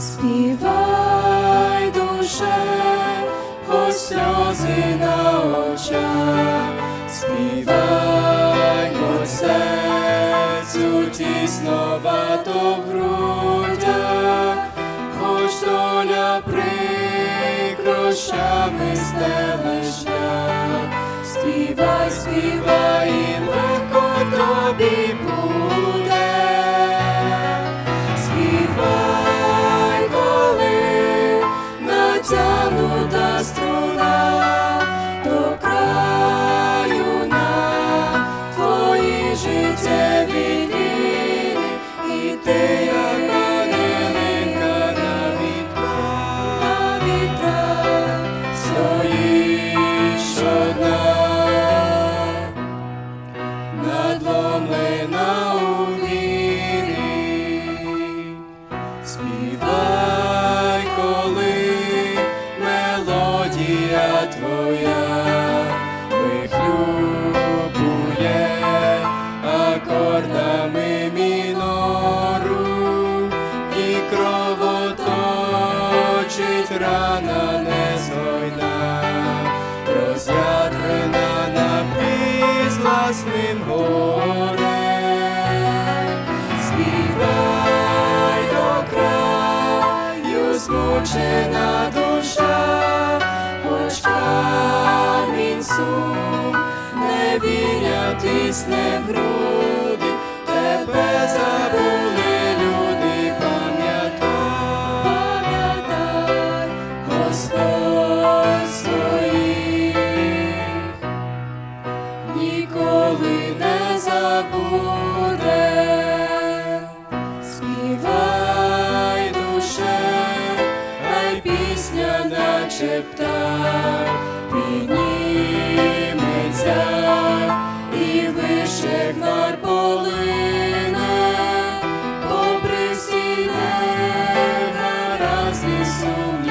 співай душе, хоч сльози на очах, співай моє серцю тісно вато в грудях, хоч доля прикрощами стелища, співай. співай спочина душа, хоч камінь сум, не віря тисне гру. шептав, підніметься і вище хмар полине, попри всі негаразні сумні.